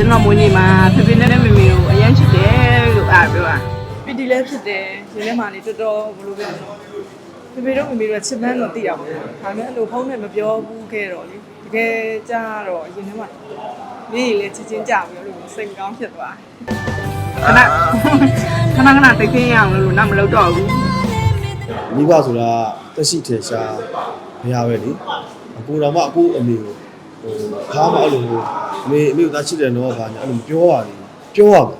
ကျွန်တော်မွေးနေ့မှာဖေဖေနဲ့မေမေကိုအရင်ချစ်တယ်လို့အားပြောတာပီတီလည်းဖြစ်တယ်ရင်းထဲမှာနေတော်တော်ဘယ်လိုပြောလဲဖေဖေတို့မေမေတို့ချစ်ပန်းတော့သိရပါဘူးဒါပေမဲ့အဲ့လိုဖုန်းနဲ့မပြောဘူးခဲ့တော့လေတကယ်ကြားတော့ရင်းထဲမှာမိလေချစ်ချင်းကြပြီးတော့စိတ်ကောင်းဖြစ်သွားခဏခဏခဏတိတ်ခင်းရအောင်လို့နောက်မလုပ်တော့ဘူးမိဘဆိုတာတက်ရှိထေရှားမရပဲလေအကူတော်မှအကူအမေကိုဟိုခါမှအဲ့လိုအ မေအမေကိုသားချစ်တယ်တော့ဗာညာအဲ့လိုပြောရတယ်ပြောရမှာ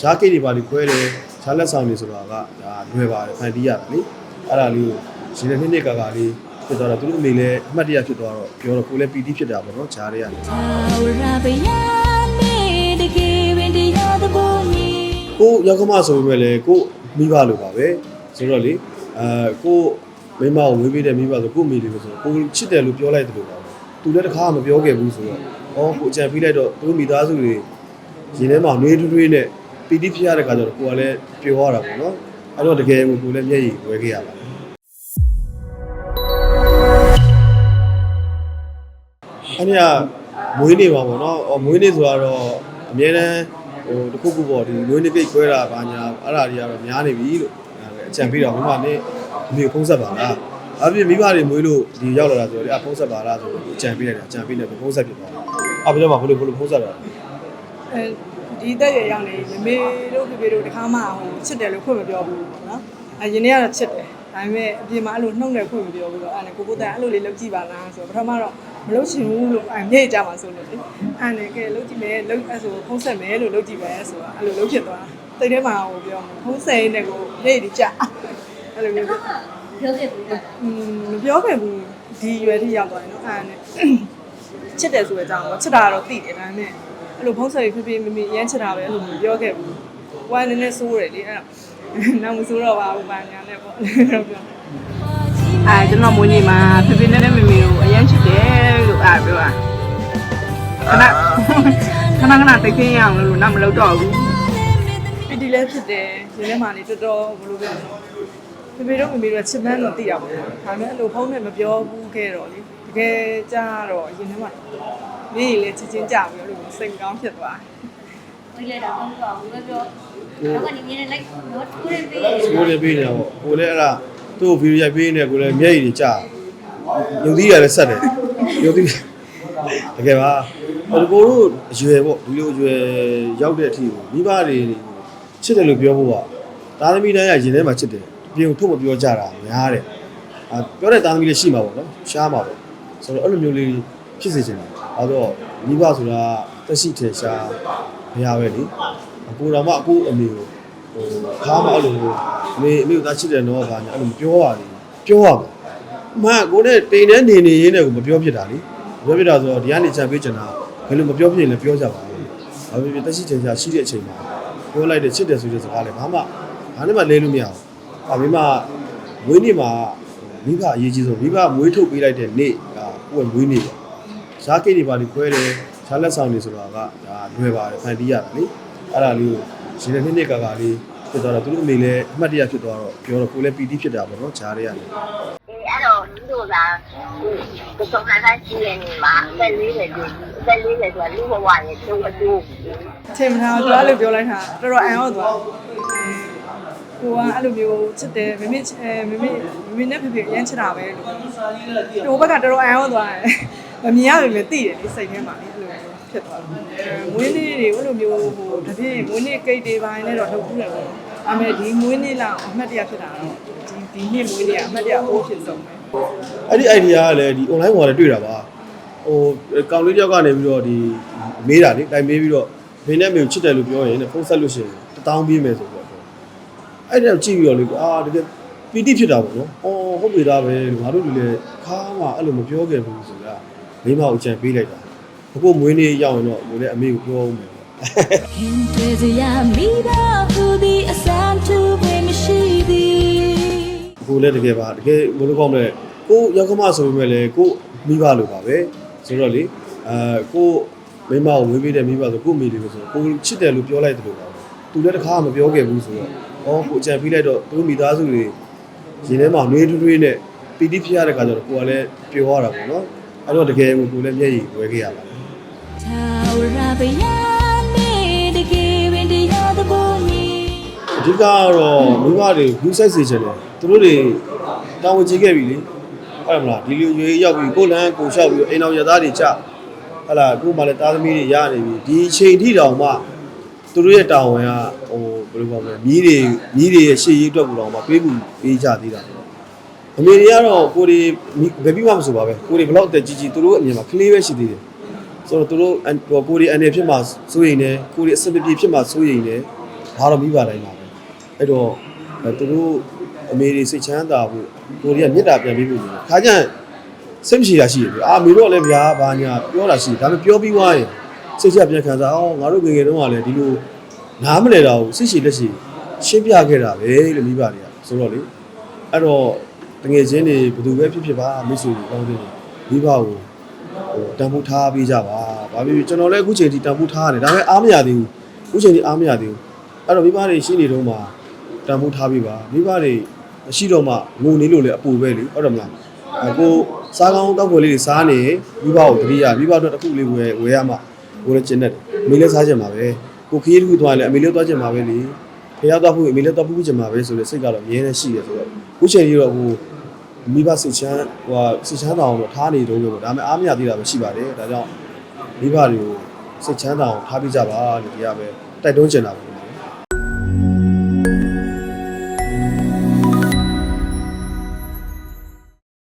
ရှားကိတ်တွေပါလိခွဲတယ်ရှားလက်ဆောင်တွေဆိုတာကဒါလွယ်ပါတယ်ဖန်တီးရတယ်လေအဲ့ဒါလေးကိုရှင်တဲ့နှစ်နှစ်ကာကာလေးဖြစ်သွားတော့သူတို့အမေလည်းအမှတ်တရဖြစ်သွားတော့ပြောတော့ကိုယ်လည်းပီတိဖြစ်တာပေါ့နော်ဂျားတွေကကိုရောက်ခမဆိုပေမဲ့လည်းကိုမိဘလိုပါပဲဆိုတော့လေအဲကိုမိမကိုဝေးပေးတဲ့မိဘဆိုကိုမိလေးပဲဆိုတော့ကိုချစ်တယ်လို့ပြောလိုက်တယ်လို့ပါပဲ သူလည်းတစ်ခါမှမပြောခဲ့ဘူးဆိုတော့ဩကိုအကြံပေးလိုက်တော့သူမိသားစုတွေရင်ထဲမှာနှွေးထွေးနဲ့ပီတိဖြစ်ရတဲ့ခါကျတော့ကိုကလည်းပြောရတာပေါ့နော်အဲ့တော့တကယ်ကိုကိုလည်းမျက်ရည်ဝဲခဲ့ရပါတယ်အဲ့ဒီကမွေးနေပါပေါ့နော်အော်မွေးနေဆိုတော့အများတန်းဟိုတစ်ခုခုပေါ့ဒီမွေးနေပိတ်ခွဲတာဘာညာအဲ့ဒါတွေကတော့များနေပြီလို့အကြံပေးတော့ဘုမနဲ့အမေဖုံးဆက်ပါလား အပြင်မိဘတွေမွေးလို့ဒီရောက်လာတာဆိုတော့အဖုံးဆက်ပါလားဆိုတော့အကြံပေးလိုက်တာအကြံပေးလိုက်တော့ဖုံးဆက်ဖြစ်သွားတယ်အပြင်မှာဘလို့ဘလို့ဖုံးဆက်တာအဲဒီတက်ရရောက်နေမမေတို့ဖေဖေတို့တခါမှဟိုချစ်တယ်လို့ဖွင့်မပြောဘူးပေါ့နော်အဲရင်းထဲကတော့ချစ်တယ်ဒါပေမဲ့အပြင်မှာအဲ့လိုနှုတ်နဲ့ဖွင့်မပြောဘူးတော့အဲ့ဒါကိုကိုတန်အဲ့လိုလေးလုပ်ကြည့်ပါလားဆိုတော့ပထမတော့မလုပ်ချင်ဘူးလို့အဲမြေ့ကြမှာဆိုလို့လေအဲ့နဲ့ကဲလုပ်ကြည့်မယ်လုပ်အဲ့ဆိုဖုံးဆက်မယ်လို့လုပ်ကြည့်မယ်ဆိုတော့အဲ့လိုလုပ်ဖြစ်သွားတိတ်ထဲမှာဟိုပြောဖုံးဆက်နေတဲ့ကိုမြေ့ဒီကြအဲ့လိုမျိုး ပြောခဲ့ဘူးလားอืมမပြောခဲ့ဘူးဒီရွယ်ထိရောက်သွားတယ်နော်အဲ့ဒါနဲ့ချစ်တယ်ဆိုတဲ့အကြောင်းတော့ချစ်တာကတော့သိတယ်ဒါပေမဲ့အဲ့လိုဖုံးဆက်ပြီးဖေဖေမမေရမ်းချစ်တာပဲအဲ့လိုမျိုးပြောခဲ့ဘူးဝိုင်းနည်းနည်းစိုးတယ်လေအဲ့ဒါနောက်မစိုးတော့ပါဘူးဘာညာနဲ့ပေါ့တော့ပြောအဲကျွန်တော်မွေးနေ့မှာဖေဖေနဲ့မေမေကိုအရင်ချစ်တယ်လို့အားပြောတာခဏခဏခဏတိတ်ခင်းရအောင်လို့နောက်မလုပ်တော့ဘူးပီတီလည်းဖြစ်တယ်ရင်းထဲမှာနေတော်တော်ဘယ်လိုပြောလဲ ဖေဖေတို့မမေတို့ချစ်ပန်းတော့သိရပါဘူးဒါပေမဲ့အဲ့လိုဖုန်းနဲ့မပြောဘူးခဲ့တော့လေတကယ်ကြားတော့ရင်းထဲမှာမိလေချစ်ချင်းကြပြီးတော့စိတ်ကောင်းဖြစ်သွားဝိလိုက်တာမဟုတ်ပါဘူးပြောပြောတော့ကနေမြင်နေလိုက်တော့ထိုးရပေးကိုလည်းပေးနေတာပေါ့ကိုလည်းအဲ့ဒါသူ့ကိုဗီဒီယိုရိုက်ပေးနေကိုလည်းမျက်ရည်တွေကြာယုံသီးရလည်းဆက်တယ်ယုံသီးတကယ်ပါဟိုကိုတို့အရွယ်ပေါ့ဒီလိုအရွယ်ရောက်တဲ့အထိကိုမိဘတွေချစ်တယ်လို့ပြောဖို့ကသားသမီးတိုင်းကရင်ထဲမှာချစ်တယ် ပြင်ထုတ်မပြောကြတာများတယ်အာပြောတဲ့သားသမီးလေးရှိမှာပေါ့နော်ရှားမှာပေါ့ဆိုတော့အဲ့လိုမျိုးလေးဖြစ်စေချင်တယ်အဲတော့မိဘဆိုတာတက်ရှိထေရှားမရပဲလေအကူတော်မှအကူအမေကိုဟိုခါမှအဲ့လိုအမေအမေကိုသားချစ်တယ်တော့ဗာညာအဲ့လိုပြောရတယ်ပြောရမှာအမှန်ကိုနဲ့တိမ်တဲ့နေနေရင်းနဲ့ကိုမပြောဖြစ်တာလေမပြောဖြစ်တာဆိုတော့ဒီကနေချန်ပေးချင်တာဘယ်လိုမပြောဖြစ်ရင်လည်းပြောကြပါဘူးဘာဖြစ်ဖြစ်တက်ရှိထေရှားရှိတဲ့အချိန်မှာပြောလိုက်တဲ့ချစ်တယ်ဆိုတဲ့စကားလည်းဘာမှဘာနဲ့မှလဲလို့မရဘူး အမေမမွေးနေ့မှာမိဘအရေးကြီးဆုံးမိဘမွေးထုတ်ပေးလိုက်တဲ့နေ့ကကိုယ့်ရဲ့မွေးနေ့ပေါ့ဈာကိတ်တွေပါလိခွဲတယ်ဈာလက်ဆောင်တွေဆိုတာကဒါလွယ်ပါတယ်ဖန်တီးရတယ်လေအဲ့ဒါလေးကိုရှင်တဲ့နှစ်နှစ်ကာကာလေးဖြစ်သွားတော့သူတို့အမေလည်းအမှတ်တရဖြစ်သွားတော့ပြောတော့ကိုယ်လည်းပီတိဖြစ်တာပေါ့နော်ဈာတွေရတယ်အဲ့တော့လူတို့ကဒီဆုံးခံစားရှိရနေမှာအသက်လေးနဲ့တွေ့အသက်လေးနဲ့ဆိုတာလူဘဝရဲ့ကျိုးအကျိုးထင်မထားဘူးသူအဲ့လိုပြောလိုက်တာတော်တော်အံ့ဩသွား ကိုကအဲ့လိုမျိုးချစ်တယ်မမေအဲမမေမမေနဲ့ဖေဖေအရင်ချစ်တာပဲလို့ဟိုဘက်ကတော်တော်အံ့ဩသွားတယ်မမြင်ရပေမဲ့သိတယ်လေစိတ်ထဲမှာလေအဲ့လိုမျိုးဖြစ်သွားတယ်မွေးနေ့တွေအဲ့လိုမျိုးဟိုတပြည့်မွေးနေ့ကိတ်တွေပိုင်းနဲ့တော့ထုတ်ဘူးတယ်ပေါ့အမေဒီမွေးနေ့လောက်အမှတ်တရဖြစ်တာတော့ဒီဒီနှစ်မွေးနေ့ကအမှတ်တရအိုးဖြစ်ဆုံးပဲအဲ့ဒီ idea ကလည်းဒီ online ပေါ်လည်းတွေ့တာပါဟိုကောင်လေးတယောက်ကနေပြီးတော့ဒီမေးတာလေတိုင်မေးပြီးတော့မင်းနဲ့မေကိုချစ်တယ်လို့ပြောရင်ဖုန်းဆက်လို့ရှိရင်တထောင်ပေးမယ်ဆိုတော့ အဲ့ဒါကြည့်ပြီးတော့လေအာတကယ်ပီတိဖြစ်တာပေါ့နော်အော်ဟုတ်ပြီသားပဲလို့ငါတို့လူလည်းခါမှအဲ့လိုမပြောခဲ့ဘူးဆိုတာမိမကိုအကြံပေးလိုက်တာအခုမွေးနေ့ရောက်ရင်တော့ကိုလည်းအမေကိုပြောအောင်မယ်ကိုလည်းတကယ်ပါတကယ်ဘယ်လိုကောင်းလဲကိုရောက်ခမဆိုပေမဲ့လည်းကိုမိဘလိုပါပဲဆိုတော့လေအဲကိုမိမကိုဝေးပေးတဲ့မိဘဆိုကိုမိလေးပဲဆိုတော့ကိုချစ်တယ်လို့ပြောလိုက်တယ်လို့ပါပဲသူလည်းတစ်ခါမှမပြောခဲ့ဘူးဆိုတော့ ဩကိုကြံပြီးလိုက်တော့သူမိသားစုတွေရင်ထဲမှာနှွေးထွေးနဲ့ပီတိဖြစ်ရတဲ့ခါကျတော့ကိုကလည်းပြောရတာပေါ့နော်အဲ့တော့တကယ်ကိုကိုလည်းမျက်ရည်ဝဲခဲ့ရပါတယ် Tower of a young အဓိကကတော့မိဘတွေဘူးဆိုင်စေချင်တယ်သူတို့တွေတာဝန်ကြီးခဲ့ပြီလေဟုတ်မလားဒီလိုရွေးရောက်ပြီးကိုလန်းကိုလျှောက်ပြီးအိမ်အောင်ရသားတွေကြဟလာကိုမှလည်းတာသမီတွေရနေပြီဒီအချိန်ထိတောင်မှ သူတို့ရဲ့တာဝန်ကဟိုဘယ်လိုပြောမလဲမြီးတွေမြီးတွေရဲ့ရှေ့ရေးအတွက်ကိုတောင်မှပေးဘူးပေးကြသေးတာအမေတွေကတော့ကိုတွေဘယ်ပြီးမှမဆိုပါပဲကိုတွေဘလောက်အသက်ကြီးကြီးသူတို့အမြင်မှာကလေးပဲရှိသေးတယ်ဆိုတော့သူတို့ဟိုကိုတွေအနေဖြစ်မှာစိုးရိမ်တယ်ကိုတွေအဆင်ပြေဖြစ်မှာစိုးရိမ်တယ်ဒါတော့မိပါတိုင်းပါပဲအဲ့တော့အဲသူတို့အမေတွေစိတ်ချမ်းသာဖို့ကိုရီးယားမေတ္တာပြန်ပေးဖို့လိုတယ်ခါကျရင်စိတ်မရှိတာရှိတယ်ဗျအာမေတို့ကလည်းဗျာဘာညာပြောတာရှိတယ်ဒါပေမဲ့ပြောပြီးွားရင် စိတ်ချပြန်ခံစားအောင်ငါတို့ငယ်ငယ်တုန်းကလည်းဒီလိုနားမလဲတာကိုစိတ်ရှိလက်ရှိရှင်းပြခဲ့တာပဲလို့မိဘတွေကဆိုတော့လေအဲ့တော့တငယ်ချင်းတွေဘယ်သူပဲဖြစ်ဖြစ်ပါမိတ်ဆွေတွေကောင်းတယ်မိဘကိုဟိုတန်ဖိုးထားပေးကြပါဘာဖြစ်ဖြစ်ကျွန်တော်လည်းအခုချိန်ထိတန်ဖိုးထားရတယ်ဒါပေမဲ့အားမရသေးဘူးအခုချိန်ထိအားမရသေးဘူးအဲ့တော့မိဘတွေရှိနေတော့မှတန်ဖိုးထားပြီးပါမိဘတွေမရှိတော့မှငိုနေလို့လည်းအပူပဲလေဟုတ်တယ်မလားအကိုစားကောင်းတောက်ဖွယ်လေးတွေစားနေမိဘကိုတတိယမိဘတို့တစ်ခုလေးဝယ်ဝယ်ရမှ ကိုလည်းကျင်းတတ်တယ်အမေလည်းစားကြမှာပဲကိုခီးတစ်ခုသွားရင်လည်းအမေလည်းသွားကြမှာပဲလေဖျားသွားဖို့အမေလည်းသွားဖို့ကြမှာပဲဆိုတဲ့စိတ်ကတော့အမြဲတမ်းရှိတယ်ဆိုတော့ခုချိန်ကြီးတော့ဟိုမိဘစိတ်ချမ်းဟိုစိတ်ချမ်းသာအောင်တော့ထားနေတော့ပဲပေါ့ဒါပေမဲ့အားမရသေးတာပဲရှိပါတယ်ဒါကြောင့်မိဘတွေကိုစိတ်ချမ်းသာအောင်ထားပြကြပါလို့တရားပဲတိုက်တွန်းချင်တာပေါ့